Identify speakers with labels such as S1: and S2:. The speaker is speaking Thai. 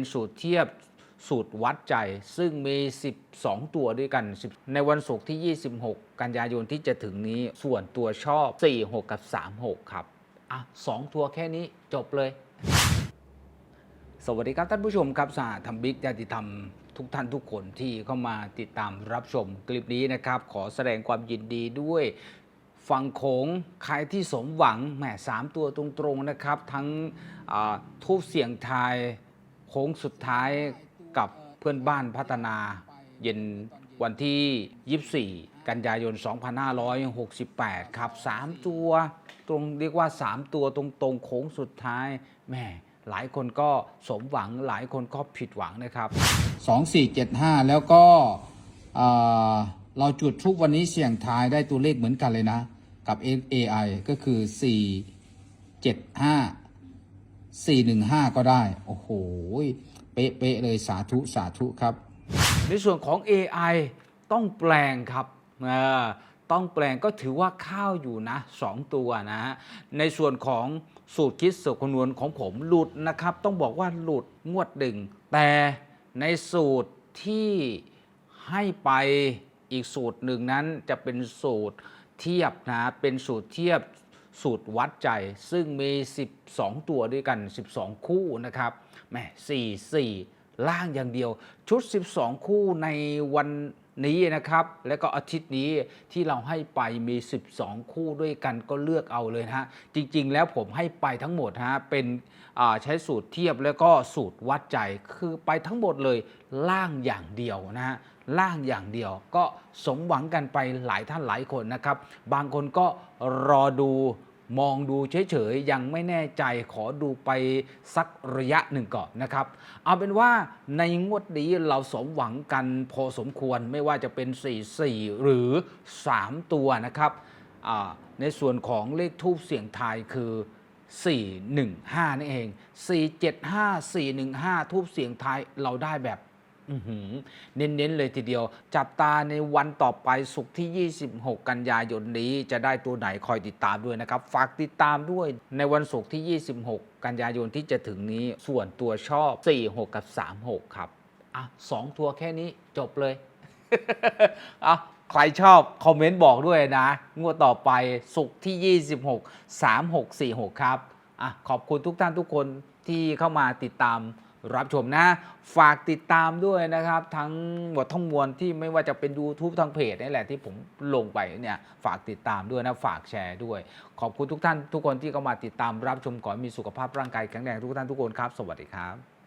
S1: เป็นสูตรเทียบสูตรวัดใจ ซึ่งมี 12 ตัวด้วยกัน ในวันศุกร์ที่ 26 กันยายนที่จะถึงนี้ส่วนตัวชอบ 4 6 กับ 36 ครับ อะสองตัวแค่นี้จบเลย สวัสดีครับท่านผู้ชมครับสหธรรมบิ๊กญาติธรรมทุกท่านทุกคนที่เข้ามาติดตามรับชมคลิปนี้นะครับ ขอแสดงความยินดีด้วยฟังโขงใครที่สมหวังแหมสามตัวตรงๆนะครับ ทั้งทูบเสียงทาย โค้งสุดท้ายกับเพื่อนบ้านพัฒนาเย็นวันที่ 24 กันยายน 2568 ครับ 3 ตัว ตรงเรียกว่า 3 ตัวตรงๆโค้งสุดท้ายแหมหลายคนก็สมหวังหลายคนก็ผิดหวังนะครับ 2475 แล้วก็เอ่อเราจุดทุกวันนี้เสี่ยงทายได้ตัวเลขเหมือนกันเลยนะ กับ AI ก็คือ 475 415ก็ได้ โอ้โหเป๊ะเลยสาธุสาธุครับ ในส่วนของ AI ต้องแปลงครับต้องแปลงก็ถือว่าข้าวอยู่นะ2ตัวนะฮะในส่วนของสูตรคิดสูตรคำนวณของผมหลุดนะครับ ต้องบอกว่าหลุดงวดหนึ่งแต่ในสูตรที่ให้ไปอีกสูตรหนึ่งนั้นจะเป็นสูตรเทียบนะเป็นสูตรเทียบ สูตรวัดใจซึ่งมี 12 ตัวด้วยกัน 12 คู่นะครับแหม4 4 ล่างอย่างเดียว ชุด 12 คู่ในวันนี้นะครับ แล้วก็อาทิตย์นี้ที่เราให้ไปมี 12 คู่ด้วยกันก็เลือกเอาเลยนะฮะ จริงๆ แล้วผมให้ไปทั้งหมดฮะ เป็นใช้สูตรเทียบแล้วก็สูตรวัดใจ คือไปทั้งหมดเลยล่างอย่างเดียวนะฮะ ล่างอย่างเดียวก็สมหวังกันไปหลายท่านหลายคนนะครับ บางคนก็รอดู มองดูเฉยๆ ยังไม่แน่ใจขอดูไปสักระยะหนึ่งก่อนนะครับ เอาเป็นว่าในงวดนี้เราสมหวังกันพอสมควรไม่ว่าจะเป็น 4 4 หรือ 3 ตัวนะครับในส่วนของเลขทูบเสียงทายคือ 415 นั่นเอง 475 415 ทูบเสียงทายเราได้แบบ เน้นๆ เลยทีเดียว จับตาในวันต่อไปสุกร์ที่ 26 กันยายนนี้จะได้ตัวไหนคอยติดตามด้วยนะครับ ฝากติดตามด้วยในวันศุกร์ที่ 26 กันยายนที่จะถึงนี้ส่วนตัวชอบ 46 กับ 36 ครับอะสองตัวแค่นี้จบเลยอะใครชอบคอมเมนต์บอกด้วยนะ งวดต่อไปสุกร์ที่ 26 3646 ครับอะขอบคุณทุกท่านทุกคนที่เข้ามาติดตาม รับชมนะ ฝากติดตามด้วยนะครับ ทั้งหมดทั้งมวลที่ไม่ว่าจะเป็น YouTube ทางเพจนี่แหละที่ผมลงไปเนี่ยฝากติดตามด้วยนะ ฝากแชร์ด้วย ขอบคุณทุกท่านทุกคนที่เข้ามาติดตามรับชมขอนมีสุขภาพร่างกายแข็งแรงทุกท่านทุกคนครับ สวัสดีครับ